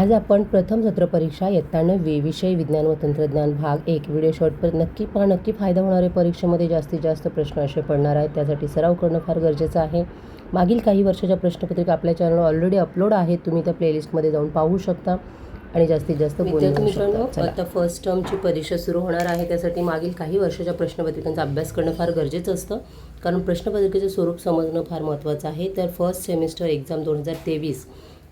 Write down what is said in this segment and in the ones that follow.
आज आपण प्रथम सत्र परीक्षा इयत्ता नववी विषय विज्ञान व तंत्रज्ञान भाग एक व्हिडिओ शॉर्टपर्यंत नक्की पहा. नक्की फायदा होणारे परीक्षेमध्ये जास्तीत जास्त प्रश्न असे पडणार आहेत. त्यासाठी सराव करणं फार गरजेचं आहे. मागील काही वर्षाच्या प्रश्नपत्रिका आपल्या चॅनलवर ऑलरेडी अपलोड आहेत. तुम्ही त्या प्लेलिस्टमध्ये जाऊन पाहू शकता आणि जास्तीत जास्त. मित्रांनो. आता फर्स्ट टर्मची परीक्षा सुरू होणार आहे. त्यासाठी मागील काही वर्षाच्या प्रश्नपत्रिकांचा अभ्यास करणं फार गरजेचं असतं. कारण प्रश्नपत्रिकेचं स्वरूप समजणं फार महत्त्वाचं आहे. तर फर्स्ट सेमिस्टर एक्झाम दोन हजार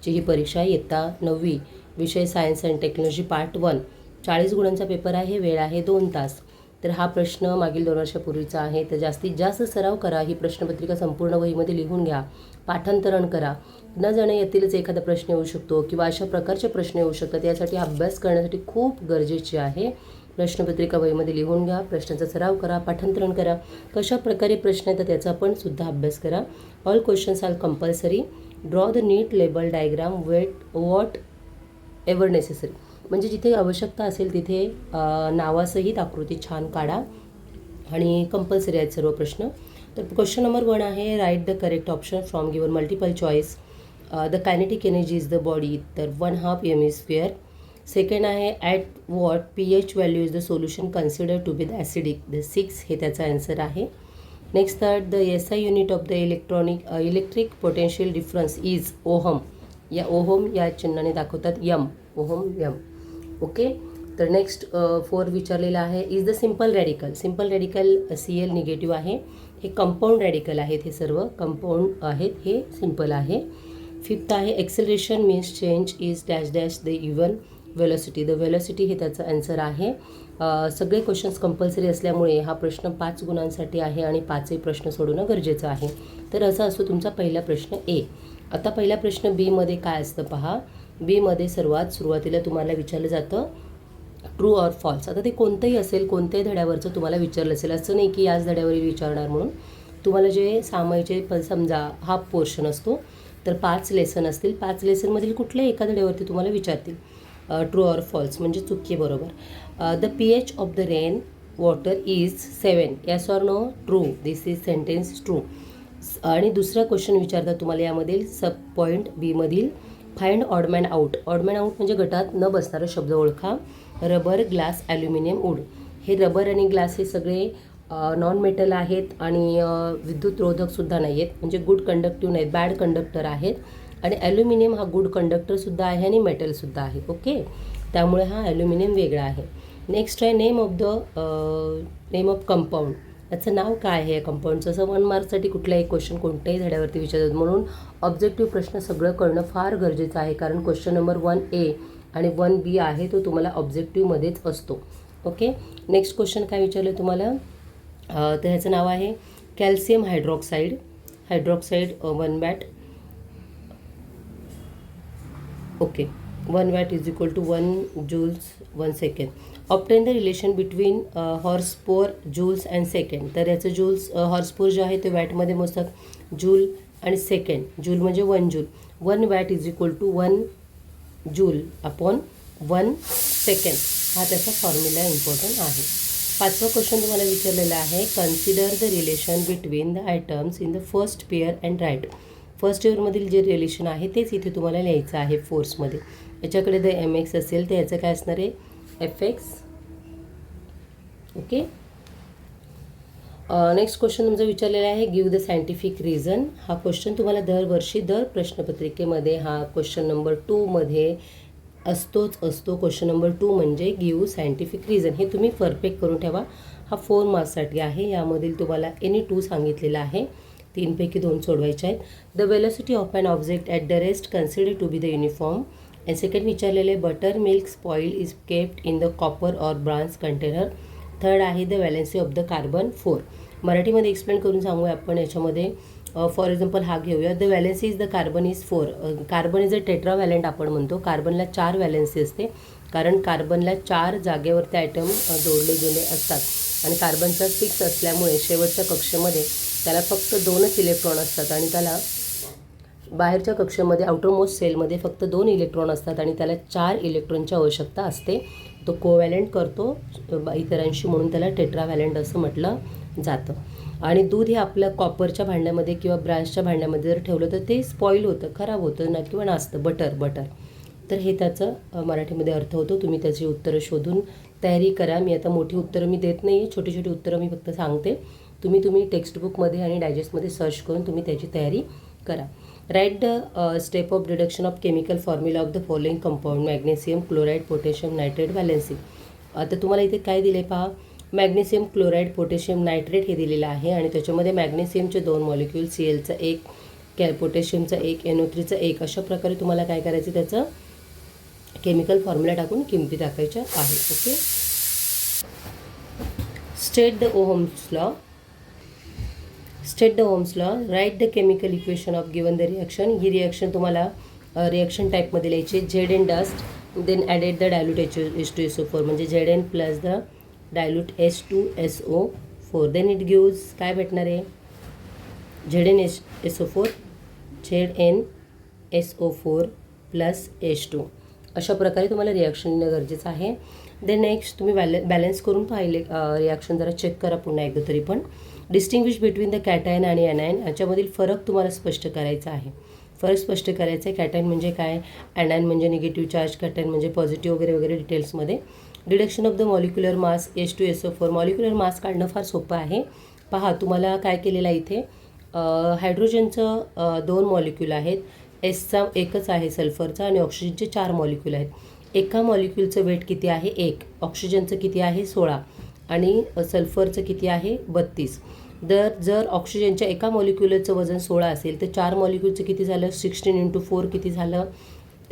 जी ही परीक्षा इयत्ता नववी विषय science and technology part one. चाळीस गुणांचा पेपर आहे वेळ आहे दोन तास. तर हा प्रश्न मागील दोन वर्षापूर्वीचा आहे. तर जास्तीत जास्त सराव करा ही प्रश्नपत्रिका संपूर्ण वहीमध्ये लिहून घ्या. पाठांतरण करा. न जाणं यातीलच एखादा प्रश्न येऊ शकतो किंवा अशा प्रकारचे प्रश्न येऊ शकतात यासाठी अभ्यास करण्यासाठी खूप गरजेचे आहे. प्रश्नपत्रिका वहीमध्ये लिहून घ्या प्रश्नाचा सराव करा पाठांतरण करा. कशा प्रकारे प्रश्न येतात त्याचा पण सुद्धा अभ्यास करा. All questions are compulsory draw the neat label diagram wherever necessary म्हणजे जिथे आवश्यकता असेल तिथे नावासहित आकृती छान काढा. आणि कंपल्सरी आहेत सर्व प्रश्न. तर क्वेश्चन नंबर वन आहे write the correct option from given multiple choice the kinetic energy is the body तर one half M is square second आहे at what P H value is the solution consider to be the acidic the six हे त्याचा answer आहे. Next third the S I unit of the electronic electric potential difference is ohm या ohm या चिन्हाने दाखवतात यम ohm M okay तर next four विचारलेलं आहे is the simple radical simple radical C L negative आहे हे कंपाऊंड रॅडिकल आहेत हे सर्व कंपाऊंड आहेत हे सिंपल आहे फिफ्थ आहे acceleration means change is dash dash the even velocity the velocity हे त्याचं आन्सर आहे. सगळे क्वेश्चन्स कंपल्सरी असल्यामुळे हा प्रश्न पाच गुणांसाठी आहे आणि पाचही प्रश्न सोडवणं गरजेचं आहे. तर असा असतो तुमचा पहिला प्रश्न ए आता पहिला प्रश्न बीमध्ये काय असतं पहा? बीमध्ये सर्वात सुरुवातीला तुम्हाला विचारलं जातं ट्रू ऑर फॉल्स आता ते कोणतंही असेल कोणत्याही धड्यावरचं तुम्हाला विचारलं असेल. असं नाही की याच धड्यावरील विचारणार म्हणून. तुम्हाला जे सामायचे प समजा हा पोर्शन असतो तर पाच लेसन असतील. पाच लेसनमधील कुठल्याही एका धड्यावरती तुम्हाला विचारतील. ट्रू ऑर फॉल्स म्हणजे चुकी बरोबर. The P H of the rain water is seven yes or no true this is sentence true आणि दुसरा क्वेश्चन विचारतात तुम्हाला यामधील sub point बीमधील find odd man out odd man out म्हणजे गटात न बसणारा शब्द ओळखा. रबर ग्लास ॲल्युमिनियम वूड हे रबर आणि ग्लास हे सगळे नॉन मेटल आहेत आणि विद्युतरोधकसुद्धा नाही म्हणजे आहेत म्हणजे गुड कंडक्टिव्ह नाहीत बॅड कंडक्टर आहेत. आणि ॲल्युमिनियम हा गुड कंडक्टरसुद्धा आहे आणि मेटलसुद्धा आहे ओके त्यामुळे हा ॲल्युमिनियम वेगळा आहे. नेक्स्ट आहे name of the name of compound याचं नाव काय आहे या कंपाऊंडचं असं वन मार्कसाठी कुठलाही क्वेश्चन कोणत्याही धड्यावरती विचारतात म्हणून ऑब्जेक्टिव्ह प्रश्न सगळं करणं फार गरजेचं आहे कारण क्वेश्चन नंबर वन ए आणि वन बी आहे तो तुम्हाला ऑब्जेक्टिव्हमध्येच असतो ओके नेक्स्ट क्वेश्चन काय विचारलं तुम्हाला? तर ह्याचं नाव आहे calcium hydroxide hydroxide one bat okay one watt is equal to one joules one second obtain the relation between horsepower joules and second तर याचं जूल्स हॉर्सपोर जे आहे ते वॅटमध्ये मोजतात. जूल आणि सेकंड जूल म्हणजे one joule one watt is equal to one joule upon one second हा त्याचा फॉर्म्युला इम्पॉर्टंट आहे. पाचवा क्वेश्चन तुम्हाला विचारलेला आहे. Consider the relation between the items in the first pair and write first इयरमधील जे रिलेशन आहे तेच इथे तुम्हाला लिहायचं आहे फोर्समध्ये याच्याकडे द एम एक्स असेल तर याचं काय असणार आहे? F X okay next question तुमचा विचारलेला आहे गिव द सायंटिफिक रिझन हा क्वेश्चन तुम्हाला दरवर्षी दर प्रश्नपत्रिकेमध्ये हा क्वेश्चन नंबर टूमध्ये असतोच असतो. क्वेश्चन नंबर टू म्हणजे गिव सायंटिफिक रिझन हे तुम्ही परफेक्ट करून ठेवा. हा फोर मार्क्ससाठी आहे. यामधील तुम्हाला एनी टू सांगितलेला आहे. तीनपैकी दोन सोडवायचे आहेत. The velocity of an object at the rest consider to be the uniform and second विचारलेले buttermilk spoil is kept in the copper or brass container third आहे the valency of the carbon four मराठीमध्ये explain करून सांगूया आपण याच्यामध्ये. For example हा घेऊया. The valency is the carbon is four carbon is a tetravalent आपण म्हणतो. कार्बनला चार व्हॅलेन्सी असते. कारण कार्बनला चार जागेवरती आयटम जोडले गेले असतात. आणि कार्बनचा सिक्स असल्यामुळे शेवटच्या कक्षेमध्ये त्याला फक्त दोनच इलेक्ट्रॉन असतात आणि त्याला बाहेरच्या कक्षेमध्ये आउटरमोस्ट सेलमध्ये फक्त दोन इलेक्ट्रॉन असतात आणि त्याला चार इलेक्ट्रॉनची आवश्यकता असते. तो कोव्हॅलेंट करतो इतरांशी म्हणून त्याला टेट्राव्हॅलेंट असं म्हटलं जातं. आणि दूध हे आपल्या कॉपरच्या भांड्यामध्ये किंवा ब्रासच्या भांड्यामध्ये जर ठेवलं तर ते स्पॉईल होतं खराब होतं ना किंवा नाचतं बटर बटर तर हे त्याचं मराठीमध्ये अर्थ होतो. तुम्ही त्याची उत्तरं शोधून तयारी करा. मी आता मोठी उत्तरं मी देत नाही आहे छोटी छोटी उत्तरं मी फक्त सांगते. तुम्ही तुम्ही टेक्स्टबुकमध्ये आणि डायजेस्टमध्ये सर्च करून तुम्ही त्याची तयारी करा. Write the step of reduction of chemical formula of the following compound magnesium chloride potassium nitrate valency आता तुम्हाला इथे काय दिले पहा? मॅग्नेशियम क्लोराईड पोटॅशियम नायट्रेट हे दिलेलं आहे आणि त्याच्यामध्ये मॅग्नेशियमचे दोन मॉलिक्यूल सी एलचं एक कॅ पोटॅशियमचा एक एनो थ्रीचं एक. अशा प्रकारे तुम्हाला काय करायचं त्याचं केमिकल फॉर्म्युला टाकून किमती टाकायच्या आहे okay state the ohm's law state the law right the chemical equation of given the reaction he reaction तुम्हाला रिॲक्शन टाईपमध्ये लिहायची. Z N dust then added the dilute H S two S O four म्हणजे Z N plus the dilute S two S O four then it gives काय भेटणार आहे? Z N S S O four Z N S O four plus H two अशा प्रकारे तुम्हाला reaction येणं गरजेचं आहे. देन नेक्स्ट तुम्ही बॅले बॅलन्स करून पाहिले रिॲक्शन जरा चेक करा पुन्हा एकदा तरी पण. डिस्टिंग्विश बिटवीन द कॅटायन आणि अनायन याच्यामधील फरक तुम्हाला स्पष्ट करायचा आहे. फरक स्पष्ट करायचा आहे कॅटायन म्हणजे काय? अनायन म्हणजे निगेटिव्ह चार्ज कॅटायन म्हणजे पॉझिटिव्ह वगैरे वगैरे डिटेल्समध्ये deduction of the molecular mass S two S O four molecular mass काढणं फार सोपं आहे. पहा तुम्हाला काय केलेलं आहे इथे? हायड्रोजनचं दोन मॉलिक्यूल आहेत. एसचा एकच आहे सल्फरचा आणि ऑक्सिजनचे चार मॉलिक्यूल आहेत. एका मॉलिक्यूलचं वेट किती आहे? एक. ऑक्सिजनचं किती आहे? सोळा. आणि सल्फरचं किती आहे? बत्तीस. दर जर ऑक्सिजनच्या एका मॉलिक्युलरचं वजन सोळा असेल तर चार मॉलिक्यूलचं किती झालं? सिक्स्टीन इंटू फोर किती झालं?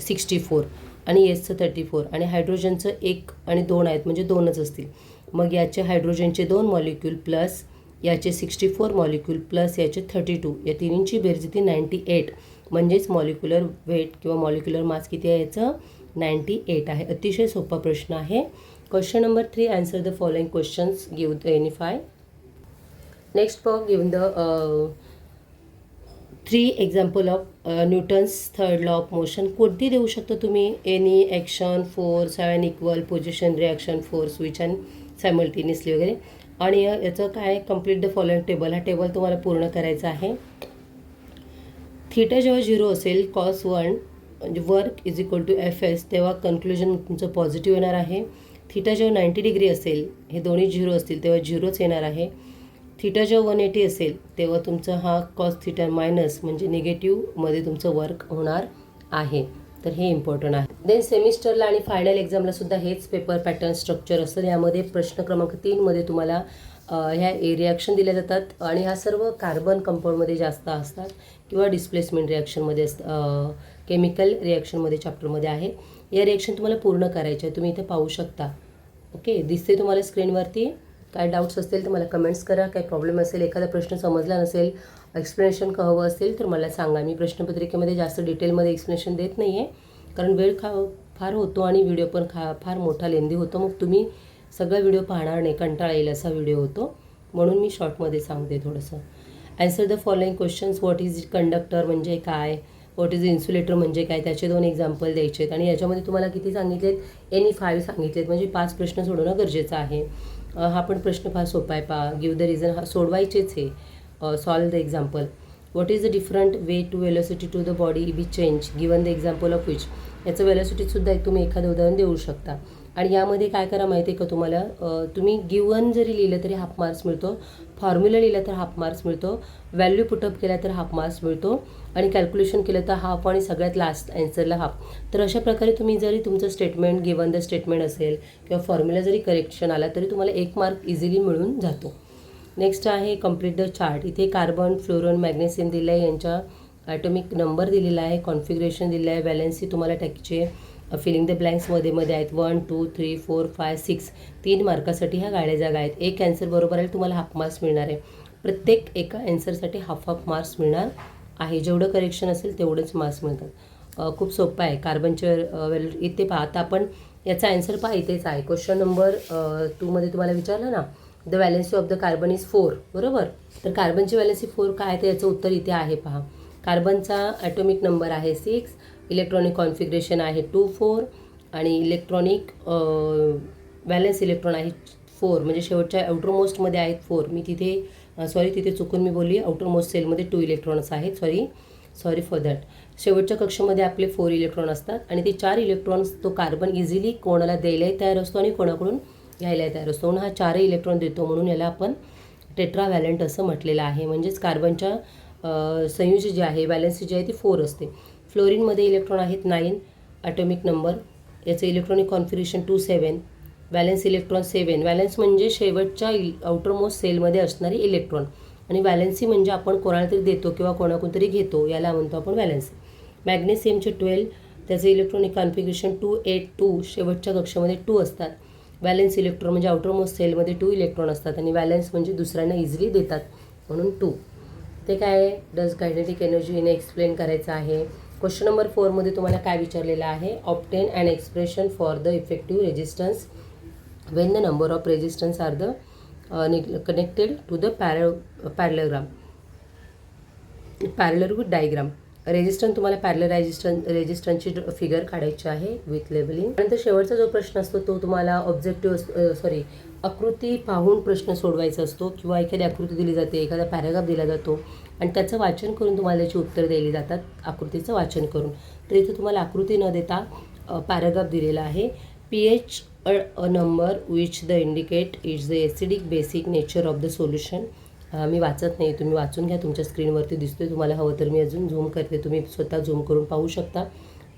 Sixty four. आणि एसचं थर्टी फोर आणि हायड्रोजनचं एक आणि दोन आहेत म्हणजे दोनच असतील. मग याचे हायड्रोजनचे दोन मॉलिक्यूल प्लस याचे सिक्स्टी फोर मॉलिक्यूल प्लस याचे थर्टी टू या तिन्हींची बेरज येते नाईंटी एट. म्हणजेच मॉलिक्युलर वेट किंवा मॉलिक्युलर मास किती आहे याचं? नाईंटी एट आहे. अतिशय सोपा प्रश्न आहे. Question number three answer the following questions give the any five next for given the three example of Newton's third law of motion कोणती देऊ शकता तुम्ही? Any action force and equal position reaction force which and simultaneously वगैरे. आणि याचं काय? Complete the following table हा table तुम्हाला पूर्ण करायचा आहे. थिटा जेव्हा झिरो असेल कॉस वन म्हणजे work is equal to F S तेव्हा कन्क्लुजन तुमचं पॉझिटिव्ह येणार आहे. थिटा जेव्हा नाईंटी डिग्री असेल हे दोन्ही झिरो असतील तेव्हा झिरोच येणार आहे. थिटा जेव्हा वन एटी असेल तेव्हा म्हणजे तुमचं हा कॉस थिटा मायनस म्हणजे निगेटिव्हमध्ये तुमचं वर्क होणार आहे. तर हे इम्पॉर्टंट आहे. देन सेमिस्टरला आणि फायनल एक्झामला सुद्धा हेच पेपर पॅटर्न स्ट्रक्चर असतं. यामध्ये प्रश्न क्रमांक तीनमध्ये तुम्हाला ह्या रिॲक्शन दिल्या जातात आणि ह्या सर्व कार्बन कंपाऊंडमध्ये जास्त असतात किंवा डिस्प्लेसमेंट रिॲक्शनमध्ये असतं केमिकल रिॲक्शनमध्ये चॅप्टरमध्ये आहे. या रिॲक्शन तुम्हाला पूर्ण करायच्या आहे तुम्ही इथे पाहू शकता. ओके दिसते तुम्हाला स्क्रीनवरती काय डाऊट्स असतील तर मला कमेंट्स करा. काय प्रॉब्लेम असेल एखादा प्रश्न समजला नसेल एक्सप्लेनेशन हवं असेल तर मला सांगा. मी प्रश्नपत्रिकेमध्ये जास्त डिटेलमध्ये एक्सप्लेनेशन देत नाही आहे कारण वेळ खा फार होतो आणि व्हिडिओ पण खा फार मोठा लेंदी होतो. मग तुम्ही सगळा व्हिडिओ पाहणार नाही. कंटाळा येईल असा व्हिडिओ होतो. म्हणून मी शॉर्टमध्ये सांगते थोडंसं. Answer the following questions what is conductor म्हणजे काय? व्हॉट इज इन्सुलेटर म्हणजे काय? त्याचे दोन एक्झाम्पल द्यायचे आहेत. आणि याच्यामध्ये तुम्हाला किती सांगितलेत एनी फाईव्ह सांगितलेत म्हणजे पाच प्रश्न सोडवणं गरजेचं आहे. हा पण प्रश्न फार सोपा आहे पा गिव द रिझन हा सोडवायचेच आहे. Solve the example what is the different way to velocity to the body be change given the example of which याचं वेलोसिटीसुद्धा एक तुम्ही एखादं उदाहरण देऊ शकता. आणि यामध्ये काय करा माहिती आहे का तुम्हाला? तुम्ही गिवन जरी लिहिलं तरी हाफ मार्क्स मिळतो. फॉर्म्युला लिहिला तर हाफ मार्क्स मिळतो. व्हॅल्यू पुटअप केला तर हाफ मार्क्स मिळतो. आणि कॅल्क्युलेशन केलं तर हाफ आणि सगळ्यात लास्ट ॲन्सरला हाफ तर अशा प्रकारे तुम्ही जरी तुमचं स्टेटमेंट गिवन द स्टेटमेंट असेल किंवा फॉर्म्युला जरी करेक्शन आला तरी तुम्हाला एक मार्क इझिली मिळून जातो. नेक्स्ट आहे कंप्लीट द चार्ट इथे कार्बन फ्लोरन मॅग्नेशियम दिलं आहे यांच्या ॲटॉमिक नंबर दिलेला आहे. कॉन्फिगरेशन दिलं आहे. बॅलन्सी तुम्हाला टॅकचे फिलिंग द ब्लँक्समध्ये मध्ये आहेत. One two three four five six तीन मार्कासाठी ह्या गाड्या जागा आहेत. एक ॲन्सर बरोबर आहे तुम्हाला हाफ मार्क्स मिळणार आहे. प्रत्येक एका ॲन्सरसाठी हाफ हाफ मार्क्स मिळणार आहे. जेवढं करेक्शन असेल तेवढंच मार्क्स मिळतात. खूप सोपं आहे. कार्बनचे वेल इथे पहा आता आपण याचा ॲन्सर पहा. इथेच आहे. क्वेश्चन नंबर टूमध्ये तुम्हाला विचारलं ना the valency of the carbon is four बरोबर? तर कार्बनची व्हॅलेन्सी फोर काय आहे? तर याचं उत्तर इथे आहे पहा. कार्बनचा ॲटॉमिक नंबर आहे सिक्स इलेक्ट्रॉनिक कॉन्फिग्रेशन आहे टू फोर आणि इलेक्ट्रॉनिक बॅलन्स इलेक्ट्रॉन आहे फोर म्हणजे शेवटच्या आउटरमोस्टमध्ये आहेत फोर. मी तिथे सॉरी तिथे चुकून मी बोलली आउटरमोस्ट सेलमध्ये टू इलेक्ट्रॉन्स आहेत. सॉरी सॉरी फॉर दॅट शेवटच्या कक्षामध्ये आपले फोर इलेक्ट्रॉन असतात आणि ते चार इलेक्ट्रॉन्स तो कार्बन इझिली कोणाला द्यायलाही तयार असतो आणि कोणाकडून घ्यायलाही तयार असतो. म्हणून हा चारही इलेक्ट्रॉन देतो म्हणून याला आपण टेट्राव्हॅलंट असं म्हटलेलं आहे. म्हणजेच कार्बनच्या संयुज जी आहे बॅलन्स जी आहे ती फोर असते. फ्लोरीनमध्ये इलेक्ट्रॉन आहेत नाईन ॲटॉमिक नंबर याचं electronic configuration two seven valence electron seven valence म्हणजे शेवटच्या आउटरमोस्ट सेलमध्ये असणारी इलेक्ट्रॉन. आणि व्हॅलन्सी म्हणजे आपण कोणाला तरी देतो किंवा कोणाकडून तरी घेतो याला म्हणतो आपण व्हॅलन्सी. मॅग्नेशियमचे ट्वेल्व त्याचं electronic configuration two eight two शेवटच्या कक्षामध्ये टू असतात. व्हॅलन्स इलेक्ट्रॉन म्हणजे आउटरमोस्ट सेलमध्ये टू इलेक्ट्रॉन असतात आणि व्हॅलन्स म्हणजे दुसऱ्यांना इझिली देतात म्हणून टू. ते काय डज कायनेटिक एनर्जी एक्सप्लेन करायचं आहे? क्वेश्चन नंबर फोरमध्ये तुम्हाला काय विचारलेलं आहे? Obtain and expression for the effective resistance when the number of resistance are the connected to the to the para- parallel with diagram resistance तुम्हाला पॅरलर रेजिस्टन रेजिस्टनची फिगर काढायची आहे विथ लेबलिंग नंतर शेवटचा जो प्रश्न असतो तो तुम्हाला ऑब्जेक्टिव्ह सॉरी आकृती पाहून प्रश्न सोडवायचा असतो किंवा एखादी आकृती दिली जाते एखादा पॅराग्राफ दिला जातो आणि त्याचं वाचन करून तुम्हाला त्याची उत्तर दिली जातात आकृतीचं वाचन करून. तर इथे तुम्हाला आकृती न देता पॅराग्राफ दिलेला आहे. P H a number which the indicate is the acidic basic nature of the solution मी वाचत नाही. तुम्ही वाचून घ्या. तुमच्या स्क्रीनवरती दिसतोय. तुम्हाला हवं तर मी अजून झूम करते. तुम्ही स्वतः झूम करून पाहू शकता.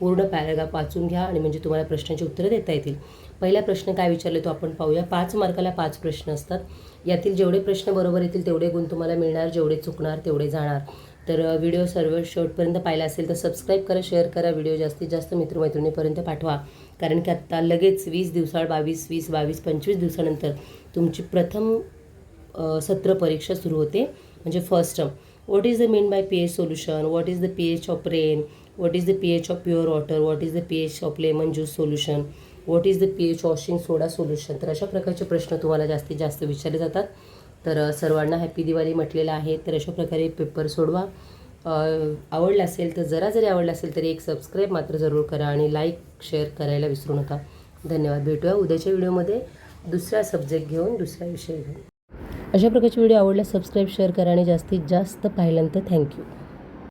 पूर्ण पॅराग्राफ वाचून घ्या आणि म्हणजे तुम्हाला प्रश्नाची उत्तरं देता येतील. पहिला प्रश्न काय विचारले तो आपण पाहूया. पाच मार्काला पाच प्रश्न असतात. यातील जेवढे प्रश्न बरोबर येतील तेवढे गुण तुम्हाला मिळणार. जेवढे चुकणार तेवढे जाणार. तर व्हिडिओ सर्व शेवटपर्यंत पाहिला असेल तर सबस्क्राईब करा शेअर करा. व्हिडिओ जास्तीत जास्त मित्रमैत्रिणीपर्यंत पाठवा. कारण की आत्ता लगेच वीस दिवसाळ बावीस वीस बावीस पंचवीस दिवसानंतर तुमची प्रथम सत्र परीक्षा सुरू होते. म्हणजे first term what is the main by P H solution what is the P H of rain what is the P H of pure water what is the P H of lemon juice solution what is the P H washing soda solution तर अशा प्रकारचे प्रश्न तुम्हाला जास्तीत जास्त विचारले जातात. तर सर्वांना हॅपी दिवाळी म्हटलेलं आहे. तर अशा प्रकारे पेपर सोडवा. आवडला असेल तर जरा जरी आवडला असेल तरी एक सबस्क्राईब मात्र जरूर करा आणि लाईक शेअर करायला विसरू नका. धन्यवाद. भेटूया उद्याच्या व्हिडिओमध्ये दुसरा सब्जेक्ट घेऊन दुसरा विषय घेऊन. अशा प्रकारचे व्हिडिओ आवडल्यास सबस्क्राईब शेअर करा आणि जास्तीत जास्त पाहिल्यानंतर थँक्यू